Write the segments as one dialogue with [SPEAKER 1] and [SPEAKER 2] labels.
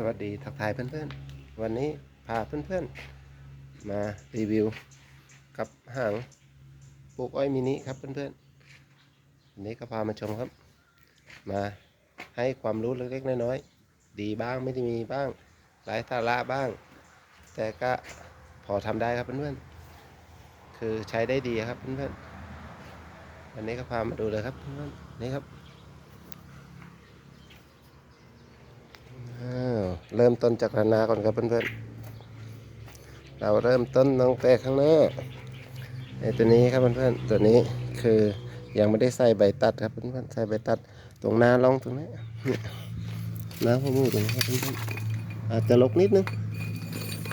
[SPEAKER 1] สวัสดีทักทายเพื่อนๆ วันนี้พาเพื่อนๆ มารีวิว กับหางปลูกอ้อยมินิครับเพื่อนๆวันนี้ก็พามาชมครับ มาให้ความรู้เล็กๆน้อยๆดีบ้างไม่ได้มีบ้างหลายสาระบ้าง แต่ก็พอทำได้ครับเพื่อนๆคือใช้ได้ดีครับเพื่อนๆวันนี้ก็พามาดูเลยครับเพื่อนๆนี่ครับ อ้าว เริ่มต้นจากระนาก่อนครับเพื่อนๆ เราเริ่มต้นตั้งแต่ข้างหน้าไอตัวนี้ครับเพื่อนๆ ตัวนี้คือยังไม่ได้ใส่ใบตัดครับเพื่อนๆ ใส่ใบตัดตรงหน้าร่องตรงนี้เนี่ยหน้าหัวหมูตรงนี้ครับเพื่อนๆ อาจจะลกนิดนึง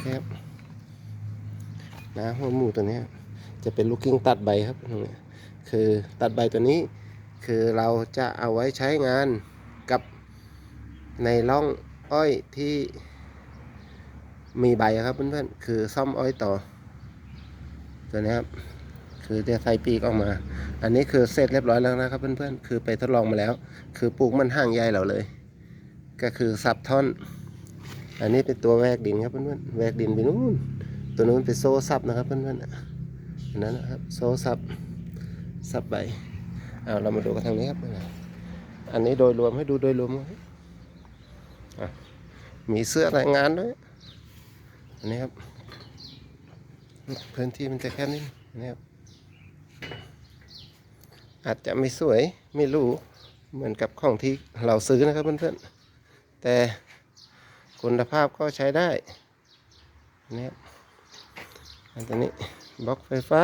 [SPEAKER 1] ครับหน้าหัวหมูตัวนี้จะเป็นลูกกิ้งตัดใบครับตรงนี้คือตัดใบตัวนี้คือเราจะเอาไว้ใช้งานกับในร่อง อ้อยที่มีใบครับเพื่อนๆคือซ่อมอ้อยต่อตัวนี้ครับคือจะใส่ปีกออกมา อันนี้คือเสร็จเรียบร้อยแล้วนะครับเพื่อนๆคือไปทดลองมาแล้ว คือปลูกมันห่างใยเราเลย ก็คือสับท่อน อันนี้เป็นตัวแวกดินครับเพื่อนๆแวกดินไปนู่นตัวนู้นเป็นโซ่ซับนะครับเพื่อนๆอันนั้นนะครับโซ่ซับซับใบเอาเรามาดูกันทางนี้ครับอันนี้โดยรวมให้ดูโดยรวมครับ มีเสื้อรายงานด้วยอันนี้ครับ พื้นที่มันจะแค่นี้อันนี้ครับ อาจจะไม่สวยไม่รู้ เหมือนกับของที่เราซื้อนะครับเพื่อนๆ แต่คุณภาพก็ใช้ได้อันนี้ครับอันนี้บล็อกไฟฟ้า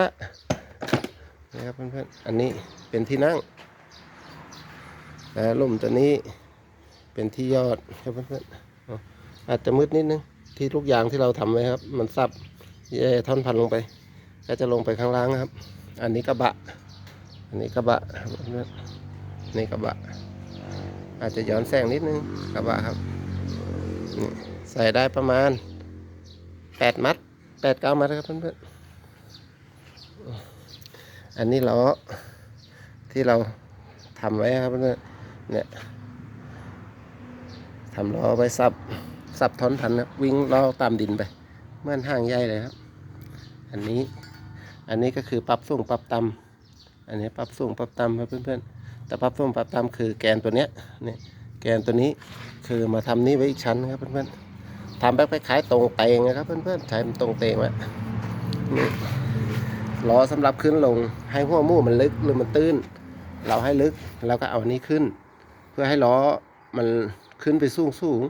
[SPEAKER 1] นี่ครับเพื่อนๆ อันนี้เป็นที่นั่งแต่ล่มตัวนี้เป็นที่ยอดครับเพื่อนๆ อาจจะมืดนิดนึงที่ลูกยางที่เราทำไว้ครับ มันซับแย่ท่อนพันลงไป ก็จะลงไปข้างล่างครับ อันนี้กระบะ อันนี้กระบะนี่กระบะ อาจจะย้อนแสงนิดนึงกระบะครับใส่ได้ประมาณแปดมัดแปดเก้ามัดครับเพื่อนๆอันนี้ล้อที่เราทำไว้ครับเพื่อนๆเนี่ยทำล้อไว้ซับ ซับท้อนพันนะวิ่งล้อตามดินไปเมื่อนห้างใหญ่เลยครับ อันนี้ อันนี้ก็คือปรับสูงปรับต่ำอันนี้ปรับสูงปรับต่ำครับเพื่อนๆแต่ปรับสูงปรับต่ำคือแกนตัวเนี้ยเนี่ยแกนตัวนี้คือมาทำนี้ไว้อีกชั้นครับเพื่อนๆทำแบบคล้ายๆตรงเตงนะครับ เพื่อนๆใช้มันตรงเตงไว้นี่ล้อสำหรับขึ้นลง ให้หัวมูมันลึกหรือมันตื้น เราให้ลึกเราก็เอาอันนี้ขึ้น เพื่อให้ล้อมันขึ้นไปสูงสูง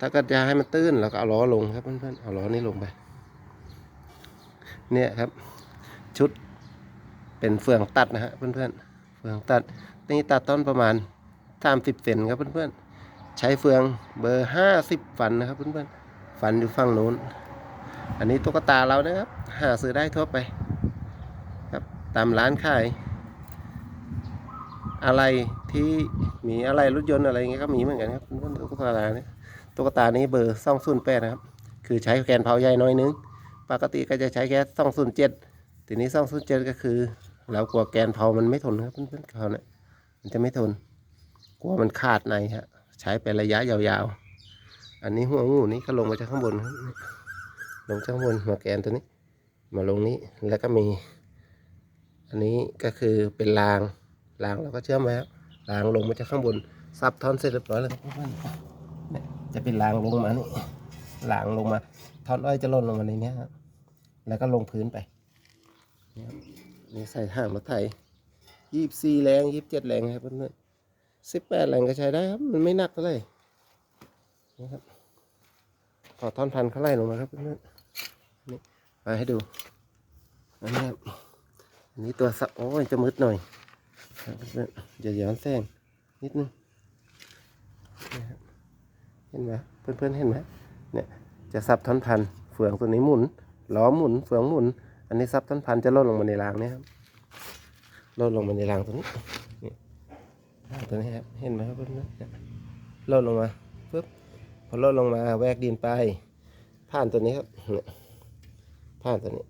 [SPEAKER 1] ถ้าก็จะให้มันตื้นเราก็เอาล้อลงครับเพื่อนๆเอาล้อนี้ลงไป เนี่ยครับ ชุดเป็นเฟืองตัดนะฮะเพื่อนๆเฟืองตัดนี่ตัดต้นประมาณสามสิบเซนครับเพื่อนๆใช้เฟืองเบอร์ห้าสิบฟันนะครับเพื่อนๆฟันอยู่ฝั่งโน้น อันนี้ตุ๊กตาเรานะครับ หาซื้อได้ทั่วไป ครับตามร้านขายอะไรที่มีอะไรรถยนต์อะไรเงี้ยก็มีเหมือนกันครับเพื่อนๆตุ๊กตาเนี่ย ตุ๊กตานี้เบอร์สองศูนย์แปดนะครับ คือใช้แกนเผาใหญ่น้อยนึง ปกติก็จะใช้แค่สองศูนย์เจ็ดทีนี้สองศูนย์เจ็ดก็คือ เรากลัวแกนเผามันไม่ทนครับเพื่อนๆเขาเนี่ยมันจะไม่ทน กลัวมันขาดในฮะ ใช้เป็นระยะยาวๆ อันนี้หัวงูนี้ก็ลงมาจากข้างบนครับ ลงจากข้างบนมาแกนตัวนี้ มาลงนี้แล้วก็มี อันนี้ก็คือเป็นราง รางเราก็เชื่อมไว้ครับรางลงมาจากข้างบนซับท่อนเสร็จเรียบร้อยแล้ว จะเป็นรางลงมานี่รางลงมาท่อนอ้อยจะล่นลงมาในนี้ครับแล้วก็ลงพื้นไปนี่ครับนี่ใส่ห่างรถไถยี่สิบสี่แรงยี่สิบเจ็ดแรงครับเพื่อนสิบแปดแรงก็ใช้ได้ครับ มันไม่หนักเท่าไหร่นี่ครับขอท่อนพันเขาไล่ลงมาครับเพื่อนนี่ไปให้ดูอันนี้ครับอันนี้ตัวสะโอ้ยจะมืดหน่อยครับเพื่อนอย่าย้อนแสงนิดนึงนะครับ เห็นไหมเพื่อนๆเห็นไหมเนี่ยจะซับท่อนพันเฟืองตัวนี้หมุนล้อหมุนเฟืองหมุน อันนี้ซับท่อนพันจะลดลงมาในรางเนี่ยครับลดลงมาในรางตัวนี้นี่รางตัวนี้ครับเห็นไหมครับเพื่อนๆเนี่ยลดลงมาปึ๊บพอลดลงมาแวกดินไป ผ่านตัวนี้ครับเนี่ยผ่านตัวนี้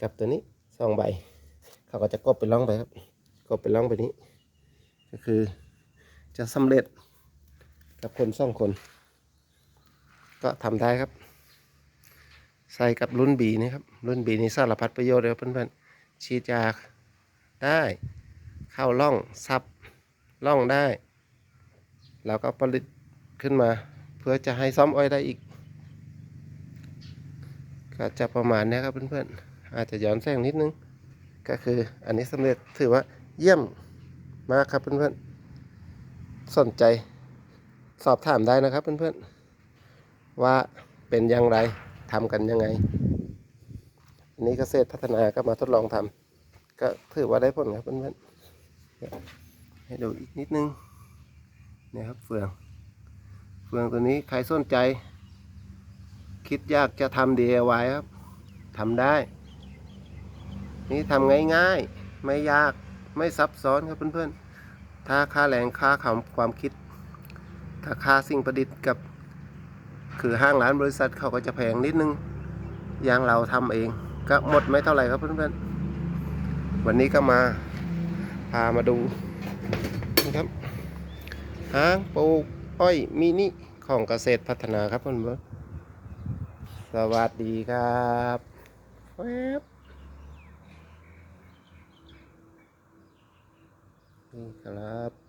[SPEAKER 1] กับตัวนี้สองใบ เขาก็จะกบไปล่องไปครับก็ไปล่องไปนี้ ก็คือจะสำเร็จ กับคนสองคน ก็ทำได้ครับ ใส่กับรุ่นบีนี่ครับ รุ่นบีนี่สารพัดประโยชน์เลยครับเพื่อนๆฉีดยาได้เข้าร่องซับร่องได้ แล้วก็ผลิตขึ้นมา เพื่อจะให้ซ่อมอ้อยได้อีก ก็จะประมาณนี้ครับเพื่อนๆ อาจจะย้อนแสงนิดนึง ก็คืออันนี้สำเร็จถือว่าเยี่ยมมากครับเพื่อนๆ สนใจ สอบถามได้นะครับเพื่อนๆ ว่าเป็นอย่างไรทำกันยังไง อันนี้เกษตรพัฒนาก็มาทดลองทำก็ถือว่าได้ผลครับเพื่อนๆเนี่ยให้ดูอีกนิดนึงนี่ครับเฟือง เฟืองตัวนี้ใครสนใจ คิดอยากจะทำ DIY ครับทำได้ นี่ทำง่ายๆ ไม่ยากไม่ซับซ้อนครับเพื่อนๆ ถ้าค่าแรงค่าความความคิด ถ้าค่าสิ่งประดิษฐ์กับ คือห้างร้านบริษัทเขาก็จะแพงนิดนึงอย่างเราทำเอง ก็หมดไม่เท่าไหร่ครับเพื่อนๆวันนี้ก็มาพามาดูนะครับห้างปลูกอ้อยมินิของเกษตรพัฒนาครับเพื่อนๆสวัสดีครับแวบนี่ครับ